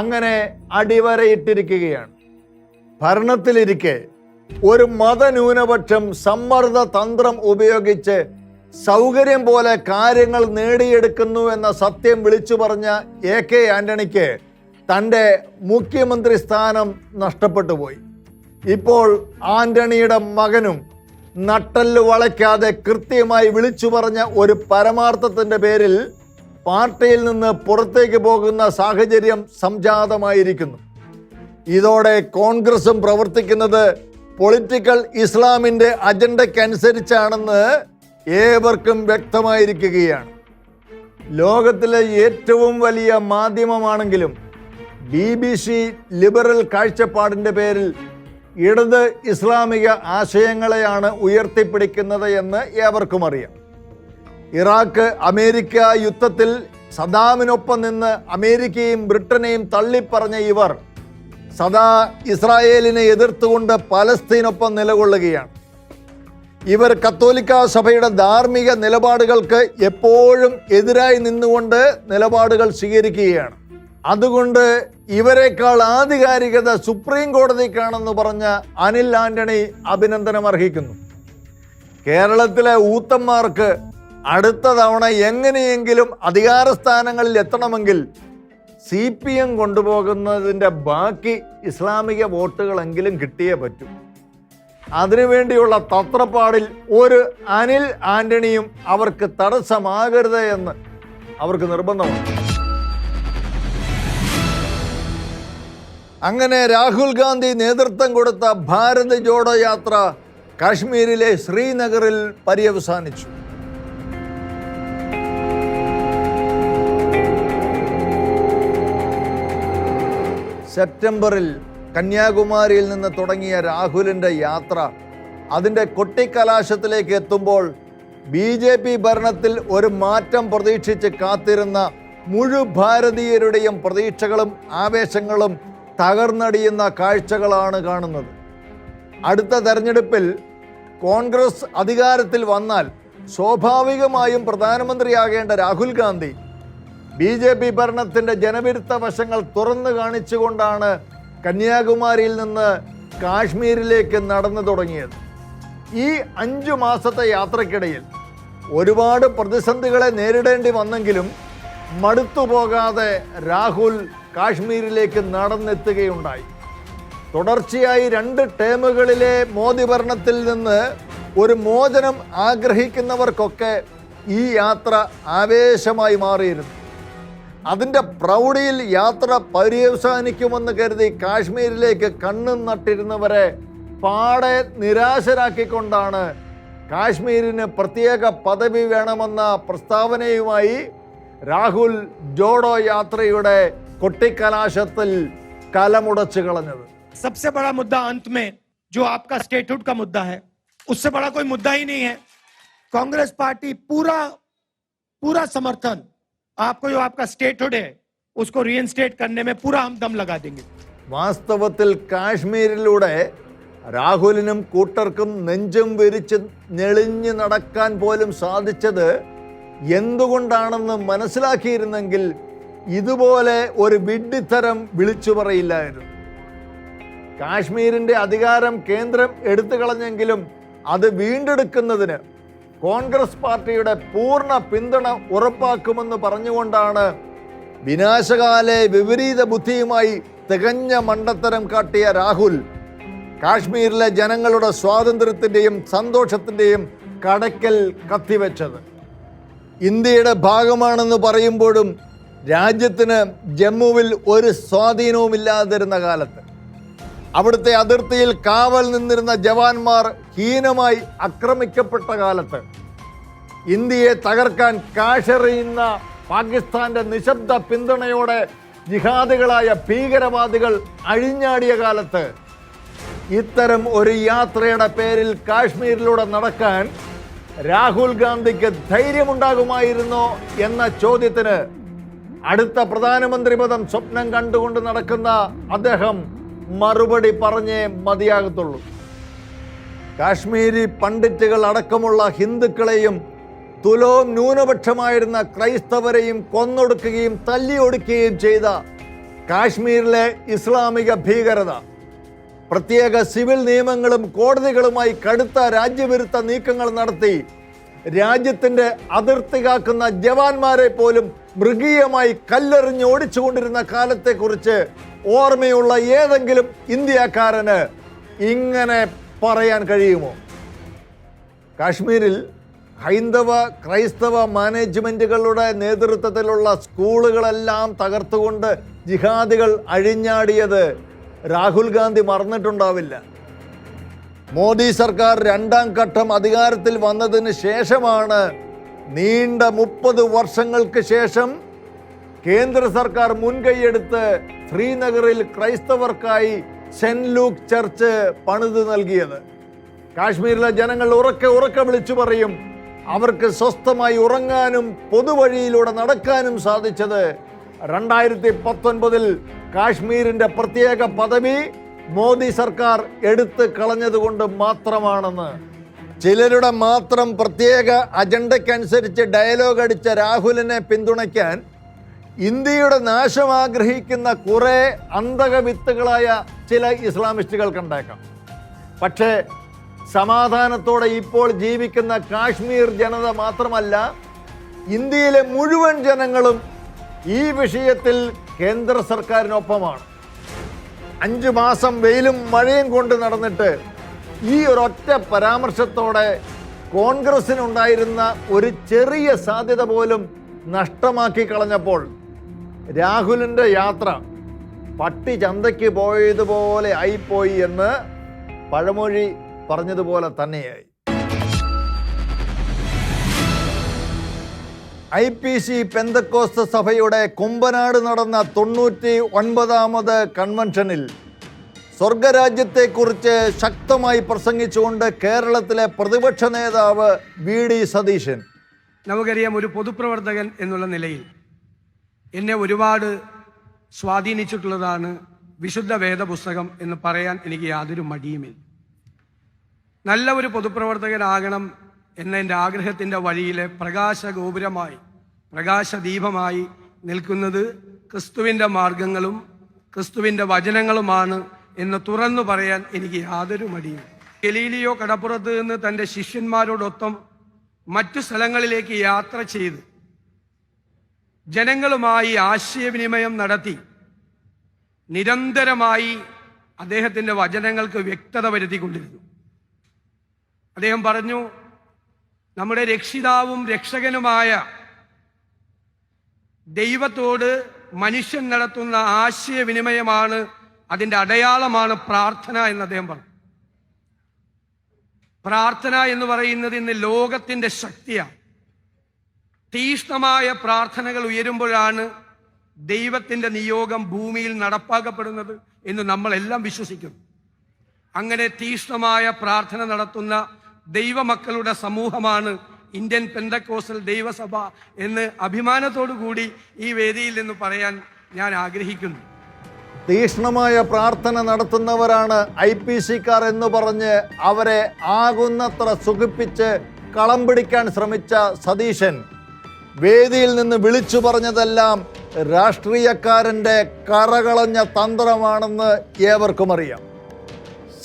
അങ്ങനെ അടിവരയിട്ടിരിക്കുകയാണ്. ഭരണത്തിലിരിക്കെ ഒരു മതന്യൂനപക്ഷം സമ്മർദ്ദ തന്ത്രം ഉപയോഗിച്ച് സൗകര്യം പോലെ കാര്യങ്ങൾ നേടിയെടുക്കുന്നു എന്ന സത്യം വിളിച്ചു പറഞ്ഞ എ കെ ആന്റണിക്ക് തന്റെ മുഖ്യമന്ത്രി സ്ഥാനം നഷ്ടപ്പെട്ടു പോയി. ഇപ്പോൾ ആന്റണിയുടെ മകനും നട്ടൽ വളയ്ക്കാതെ കൃത്യമായി വിളിച്ചു പറഞ്ഞ ഒരു പരമാർത്ഥത്തിന്റെ പേരിൽ പാർട്ടിയിൽ നിന്ന് പുറത്തേക്ക് പോകുന്ന സാഹചര്യം സംജാതമായിരിക്കുന്നു. ഇതോടെ കോൺഗ്രസും പ്രവർത്തിക്കുന്നത് പൊളിറ്റിക്കൽ ഇസ്ലാമിന്റെ അജണ്ടയ്ക്കനുസരിച്ചാണെന്ന് ഏവർക്കും വ്യക്തമായിരിക്കുകയാണ്. ലോകത്തിലെ ഏറ്റവും വലിയ മാധ്യമമാണെങ്കിലും ബി ബി സി ലിബറൽ കാഴ്ചപ്പാടിന്റെ പേരിൽ ഇടത് ഇസ്ലാമിക ആശയങ്ങളെയാണ് ഉയർത്തിപ്പിടിക്കുന്നത് എന്ന് ഏവർക്കും അറിയാം. ഇറാഖ് അമേരിക്ക യുദ്ധത്തിൽ സദാമിനൊപ്പം നിന്ന് അമേരിക്കയും ബ്രിട്ടനെയും തള്ളിപ്പറഞ്ഞ ഇവർ സദാ ഇസ്രായേലിനെ എതിർത്തുകൊണ്ട് പലസ്തീനൊപ്പം നിലകൊള്ളുകയാണ്. ഇവർ കത്തോലിക്ക സഭയുടെ ധാർമ്മിക നിലപാടുകൾക്ക് എപ്പോഴും എതിരായി നിന്നുകൊണ്ട് നിലപാടുകൾ സ്വീകരിക്കുകയാണ്. അതുകൊണ്ട് ഇവരെക്കാൾ ആധികാരികത സുപ്രീം കോടതിക്കാണെന്ന് പറഞ്ഞ അനിൽ ആന്റണി അഭിനന്ദനം അർഹിക്കുന്നു. കേരളത്തിലെ ഊത്തന്മാർക്ക് അടുത്ത തവണ എങ്ങനെയെങ്കിലും അധികാര സ്ഥാനങ്ങളിൽ എത്തണമെങ്കിൽ സി പി എം കൊണ്ടുപോകുന്നതിന്റെ ബാക്കി ഇസ്ലാമിക വോട്ടുകളെങ്കിലും കിട്ടിയേ പറ്റൂ. അതിനുവേണ്ടിയുള്ള തത്രപ്പാടിൽ ഒരു അനിൽ ആന്റണിയും അവർക്ക് തടസ്സമാകരുത് എന്ന് അവർക്ക് നിർബന്ധമാണ്. അങ്ങനെ രാഹുൽ ഗാന്ധി നേതൃത്വം കൊടുത്ത ഭാരത് ജോഡോ യാത്ര കാശ്മീരിലെ ശ്രീനഗറിൽ പര്യവസാനിച്ചു. സെപ്റ്റംബറിൽ കന്യാകുമാരിയിൽ നിന്ന് തുടങ്ങിയ രാഹുലിന്റെ യാത്ര അതിന്റെ കൊട്ടിക്കലാശത്തിലേക്ക് എത്തുമ്പോൾ ബി ജെ പി ഭരണത്തിൽ ഒരു മാറ്റം പ്രതീക്ഷിച്ച് കാത്തിരുന്ന മുഴു ഭാരതീയരുടെയും പ്രതീക്ഷകളും ആവേശങ്ങളും തകർന്നടിയുന്ന കാഴ്ചകളാണ് കാണുന്നത്. അടുത്ത തെരഞ്ഞെടുപ്പിൽ കോൺഗ്രസ് അധികാരത്തിൽ വന്നാൽ സ്വാഭാവികമായും പ്രധാനമന്ത്രിയാകേണ്ട Rahul Gandhi B J P ഭരണത്തിന്റെ ജനവിരുദ്ധ വശങ്ങൾ തുറന്നു കാണിച്ചുകൊണ്ടാണ് കന്യാകുമാരിയിൽ നിന്ന് കാശ്മീരിലേക്ക് നടന്നു തുടങ്ങിയത്. ഈ അഞ്ചു മാസത്തെ യാത്രക്കിടയിൽ ഒരുപാട് പ്രതിസന്ധികളെ നേരിടേണ്ടി വന്നെങ്കിലും മടുത്തു പോകാതെ രാഹുൽ കാശ്മീരിലേക്ക് നടന്നെത്തുകയുണ്ടായി. തുടർച്ചയായി രണ്ട് ടേമുകളിലെ മോദി ഭരണത്തിൽ നിന്ന് ഒരു മോചനം ആഗ്രഹിക്കുന്നവർക്കൊക്കെ ഈ യാത്ര ആവേശമായി മാറിയിരുന്നു. അതിൻ്റെ പ്രൗഢിയിൽ യാത്ര പര്യവസാനിക്കുമെന്ന് കരുതി കാശ്മീരിലേക്ക് കണ്ണും നട്ടിരുന്നവരെ പാടെ നിരാശരാക്കിക്കൊണ്ടാണ് കാശ്മീരിന് പ്രത്യേക പദവി വേണമെന്ന പ്രസ്താവനയുമായി രാഹുൽ ജോഡോ യാത്രയുടെ കൊട്ടിക്കലാശത്തിൽ കലമുടച്ചു കളഞ്ഞത് सबसे बड़ा मुद्दा अंत में जो आपका स्टेटहुड का मुद्दा है उससे बड़ा कोई मुद्दा ही नहीं है कांग्रेस पार्टी पूरा पूरा समर्थन आपको जो आपका स्टेटहुड है उसको रीइंस्टेट करने में पूरा हम दम लगा देंगे വാസ്തവത്തിൽ കാശ്മീരിലൂടെ രാഹുലിനും കൂട്ടർക്കും നെഞ്ചും വിരിച്ച് ഞെളിഞ്ഞ് നടക്കാൻ പോലും സാധിച്ചത് എന്തുകൊണ്ടാണെന്ന് മനസ്സിലാക്കിയിരുന്നെങ്കിൽ ഇതുപോലെ ഒരു വിഡ്ഢിത്തരം വിളിച്ചു പറയില്ലായിരുന്നു കാശ്മീരിന്റെ അധികാരം കേന്ദ്രം എടുത്തു കളഞ്ഞെങ്കിലും അത് വീണ്ടെടുക്കുന്നതിന് കോൺഗ്രസ് പാർട്ടിയുടെ പൂർണ പിന്തുണ ഉറപ്പാക്കുമെന്ന് പറഞ്ഞുകൊണ്ടാണ് വിനാശകാലെ വിപരീത ബുദ്ധിയുമായി തികഞ്ഞ മണ്ടത്തരം കാട്ടിയ രാഹുൽ. കാശ്മീരിലെ ജനങ്ങളുടെ സ്വാതന്ത്ര്യത്തിന്റെയും സന്തോഷത്തിന്റെയും കടക്കൽ കത്തിവെച്ചത്. ഇന്ത്യയുടെ ഭാഗമാണെന്ന് പറയുമ്പോഴും രാജ്യത്തിന് ജമ്മുവിൽ ഒരു സ്വാധീനവുമില്ലാതിരുന്ന കാലത്ത്. അവിടുത്തെ അതിർത്തിയിൽ കാവൽ നിന്നിരുന്ന ജവാന്മാർ ഹീനമായി ആക്രമിക്കപ്പെട്ട കാലത്ത് ഇന്ത്യയെ തകർക്കാൻ കാഷെറിയുന്ന പാകിസ്ഥാന്റെ നിശബ്ദ പിന്തുണയോടെ ജിഹാദികളായ ഭീകരവാദികൾ അഴിഞ്ഞാടിയ കാലത്ത് ഇത്തരം ഒരു യാത്രയുടെ പേരിൽ കാശ്മീരിലൂടെ നടക്കാൻ രാഹുൽ ഗാന്ധിക്ക് ധൈര്യമുണ്ടാകുമായിരുന്നോ എന്ന ചോദ്യത്തിന് അടുത്ത പ്രധാനമന്ത്രി പദം സ്വപ്നം കണ്ടുകൊണ്ട് നടക്കുന്ന അദ്ദേഹം മറുപടി പറഞ്ഞേ മതിയാകത്തുള്ളൂ. കാശ്മീരി പണ്ഡിറ്റുകൾ അടക്കമുള്ള ഹിന്ദുക്കളെയും തുലോം ന്യൂനപക്ഷമായിരുന്ന ക്രൈസ്തവരെയും കൊന്നൊടുക്കുകയും തല്ലിയൊടുക്കുകയും ചെയ്ത കാശ്മീരിലെ ഇസ്ലാമിക ഭീകരത പ്രത്യേക സിവിൽ നിയമങ്ങളും കോടതികളുമായി കടുത്ത രാജ്യവിരുദ്ധ നീക്കങ്ങൾ നടത്തി രാജ്യത്തിന്റെ അതിർത്തി കാക്കുന്ന ജവാന്മാരെ പോലും മൃഗീയമായി കല്ലെറിഞ്ഞ് ഓടിച്ചുകൊണ്ടിരുന്ന കാലത്തെക്കുറിച്ച് ഓർമ്മയുള്ള ഏതെങ്കിലും ഇന്ത്യക്കാരന് ഇങ്ങനെ പറയാൻ കഴിയുമോ? കാശ്മീരിൽ ഹൈന്ദവ ക്രൈസ്തവ മാനേജ്മെന്റുകളുടെ നേതൃത്വത്തിലുള്ള സ്കൂളുകളെല്ലാം തകർത്തുകൊണ്ട് ജിഹാദികൾ അഴിഞ്ഞാടിയത് രാഹുൽ ഗാന്ധി മറന്നിട്ടുണ്ടാവില്ല. മോദി സർക്കാർ രണ്ടാം ഘട്ടം അധികാരത്തിൽ വന്നതിന് ശേഷമാണ് നീണ്ട മുപ്പത് വർഷങ്ങൾക്ക് ശേഷം കേന്ദ്ര സർക്കാർ മുൻകൈയെടുത്ത് ശ്രീനഗറിൽ ക്രൈസ്തവർക്കായി സെന്റ് ലൂക്ക് ചർച്ച് പണിത് നൽകിയത്. കാശ്മീരിലെ ജനങ്ങൾ ഉറക്കെ ഉറക്കെ വിളിച്ചു പറയും അവർക്ക് സ്വസ്ഥമായി ഉറങ്ങാനും പൊതുവഴിയിലൂടെ നടക്കാനും സാധിച്ചത്. രണ്ടായിരത്തി പത്തൊൻപതിൽ കാശ്മീരിന്റെ പ്രത്യേക പദവി മോദി സർക്കാർ എടുത്തു കളഞ്ഞതുകൊണ്ട് മാത്രമാണെന്ന്. ചിലരുടെ മാത്രം പ്രത്യേക അജണ്ടയ്ക്കനുസരിച്ച് ഡയലോഗ് അടിച്ച രാഹുലിനെ പിന്തുണയ്ക്കാൻ ഇന്ത്യയുടെ നാശം ആഗ്രഹിക്കുന്ന കുറേ അന്തകവിത്തുകളായ ചില ഇസ്ലാമിസ്റ്റുകൾ കണ്ടേക്കാം. പക്ഷേ സമാധാനത്തോടെ ഇപ്പോൾ ജീവിക്കുന്ന കാശ്മീർ ജനത മാത്രമല്ല ഇന്ത്യയിലെ മുഴുവൻ ജനങ്ങളും ഈ വിഷയത്തിൽ കേന്ദ്ര സർക്കാരിനൊപ്പമാണ്. അഞ്ച് മാസം വെയിലും മഴയും കൊണ്ട് നടന്നിട്ട് ഈ ഒരൊറ്റ പരാമർശത്തോടെ കോൺഗ്രസിനുണ്ടായിരുന്ന ഒരു ചെറിയ സാധ്യത പോലും നഷ്ടമാക്കി കളഞ്ഞപ്പോൾ രാഹുലിന്റെ യാത്ര പട്ടി ചന്തയ്ക്ക് പോയതുപോലെ ആയിപ്പോയി എന്ന് പഴമൊഴി പറഞ്ഞതുപോലെ തന്നെയായി. ഐ പി സി പെന്തക്കോസ്ത സഭയുടെ കുമ്പനാട് നടന്ന തൊണ്ണൂറ്റി ഒൻപതാമത് കൺവെൻഷനിൽ സ്വർഗരാജ്യത്തെക്കുറിച്ച് ശക്തമായി പ്രസംഗിച്ചുകൊണ്ട് കേരളത്തിലെ പ്രതിപക്ഷ നേതാവ് വി ഡി സതീശൻ. നമുക്കറിയാം ഒരു പൊതുപ്രവർത്തകൻ എന്നുള്ള നിലയിൽ എന്നെ ഒരുപാട് സ്വാധീനിച്ചിട്ടുള്ളതാണ് വിശുദ്ധ വേദപുസ്തകം എന്ന് പറയാൻ എനിക്ക് യാതൊരു മടിയുമില്ല. നല്ല ഒരു പൊതുപ്രവർത്തകനാകണം എന്ന എന്റെ ആഗ്രഹത്തിന്റെ വഴിയിലെ പ്രകാശഗോപുരമായി പ്രകാശദീപമായി നിൽക്കുന്നത് ക്രിസ്തുവിന്റെ മാർഗങ്ങളും ക്രിസ്തുവിന്റെ വചനങ്ങളുമാണ് എന്ന് തുറന്നു പറയാൻ എനിക്ക് യാതൊരു മടിയും ഗലീലിയോ കടപ്പുറത്ത് നിന്ന് തന്റെ ശിഷ്യന്മാരോടൊപ്പം മറ്റു സ്ഥലങ്ങളിലേക്ക് യാത്ര ചെയ്ത് ജനങ്ങളുമായി ആശയവിനിമയം നടത്തി നിരന്തരമായി അദ്ദേഹത്തിന്റെ വചനങ്ങൾക്ക് വ്യക്തത വരുത്തിക്കൊണ്ടിരുന്നു. അദ്ദേഹം പറഞ്ഞു നമ്മുടെ രക്ഷിതാവും രക്ഷകനുമായ ദൈവത്തോട് മനുഷ്യൻ നടത്തുന്ന ആശയവിനിമയമാണ് അതിന്റെ അടയാളമാണ് പ്രാർത്ഥന എന്ന് അദ്ദേഹം പറഞ്ഞു. പ്രാർത്ഥന എന്ന് പറയുന്നത് ഇന്ന് ലോകത്തിന്റെ ശക്തിയാണ്. തീഷ്ണമായ പ്രാർത്ഥനകൾ ഉയരുമ്പോഴാണ് ദൈവത്തിന്റെ നിയോഗം ഭൂമിയിൽ നടപ്പാക്കപ്പെടുന്നത് എന്ന് നമ്മളെല്ലാം വിശ്വസിക്കുന്നു. അങ്ങനെ തീഷ്ണമായ പ്രാർത്ഥന നടത്തുന്ന ദൈവമക്കളുടെ സമൂഹമാണ് ഇന്ത്യൻ പെന്തക്കോസൽ ദൈവസഭ എന്ന് അഭിമാനത്തോടു കൂടി ഈ വേദിയിൽ നിന്ന് പറയാൻ ഞാൻ ആഗ്രഹിക്കുന്നു. തീഷ്ണമായ പ്രാർത്ഥന നടത്തുന്നവരാണ് ഐ പി സിക്കാർ എന്ന് പറഞ്ഞ് അവരെ ആകുന്നത്ര സുഖിപ്പിച്ച് കളം പിടിക്കാൻ ശ്രമിച്ച സതീശൻ. വേദിയിൽ നിന്ന് വിളിച്ചു പറഞ്ഞതെല്ലാം രാഷ്ട്രീയക്കാരന്റെ കറകളഞ്ഞ തന്ത്രമാണെന്ന് ഏവർക്കും അറിയാം.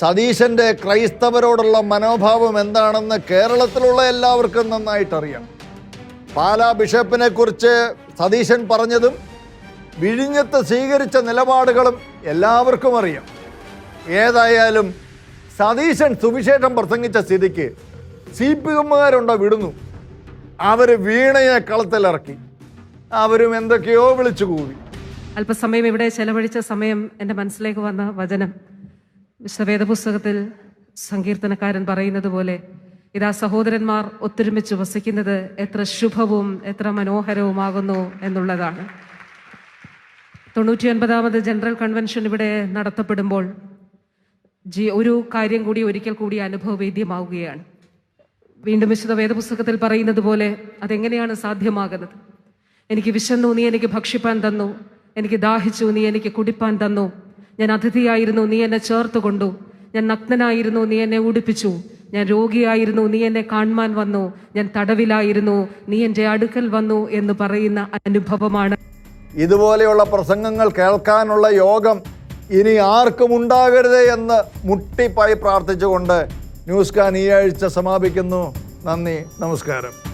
സതീശന്റെ ക്രൈസ്തവരോടുള്ള മനോഭാവം എന്താണെന്ന് കേരളത്തിലുള്ള എല്ലാവർക്കും നന്നായിട്ടറിയാം. പാലാ ബിഷപ്പിനെ കുറിച്ച് സതീശൻ പറഞ്ഞതും വിഴിഞ്ഞത്ത് സ്വീകരിച്ച നിലപാടുകളും എല്ലാവർക്കും അറിയാം. ഏതായാലും സതീശൻ സുവിശേഷം പ്രസംഗിച്ച സ്ഥിതിക്ക് സി പി എമ്മുകാരുണ്ടോ വിടുന്നു. അവർ വീണയെ കളത്തിലിറക്കി. അവരും എന്തൊക്കെയോ വിളിച്ചു കൂവി. അല്പസമയം ഇവിടെ ചെലവഴിച്ച സമയം എന്റെ മനസ്സിലേക്ക് വന്ന വചനം. വിശ്വവേദപുസ്തകത്തിൽ സങ്കീർത്തനക്കാരൻ പറയുന്നത് പോലെ ഇതാ സഹോദരന്മാർ ഒത്തൊരുമിച്ച് വസിക്കുന്നത് എത്ര ശുഭവും എത്ര മനോഹരവുമാകുന്നു എന്നുള്ളതാണ്. തൊണ്ണൂറ്റി ഒൻപതാമത് ജനറൽ കൺവെൻഷൻ ഇവിടെ നടത്തപ്പെടുമ്പോൾ ജി ഒരു കാര്യം കൂടി ഒരിക്കൽ കൂടി അനുഭവവേദ്യമാവുകയാണ്. വീണ്ടും വിശുദ്ധ വേദപുസ്തകത്തിൽ പറയുന്നത് പോലെ അതെങ്ങനെയാണ് സാധ്യമാകുന്നത്? എനിക്ക് വിശന്നു നീ എനിക്ക് ഭക്ഷിപ്പാൻ തന്നു. എനിക്ക് ദാഹിച്ചു നീ എനിക്ക് കുടിപ്പാൻ തന്നു. ഞാൻ അതിഥിയായിരുന്നു നീ എന്നെ ചേർത്ത് കൊണ്ടു. ഞാൻ നഗ്നനായിരുന്നു നീ എന്നെ ഉടുപ്പിച്ചു ഞാൻ രോഗിയായിരുന്നു നീ എന്നെ കാണുവാൻ വന്നു. ഞാൻ തടവിലായിരുന്നു നീ എന്റെ അടുക്കൽ വന്നു എന്ന് പറയുന്ന അനുഭവമാണ്. ഇതുപോലെയുള്ള പ്രസംഗങ്ങൾ കേൾക്കാനുള്ള യോഗം ഇനി ആർക്കും ഉണ്ടാകരുത് എന്ന് മുട്ടിപ്പായി പ്രാർത്ഥിച്ചുകൊണ്ട് ന്യൂസ് കാൻ ഈ ആഴ്ച സമാപിക്കുന്നു. നന്ദി നമസ്കാരം.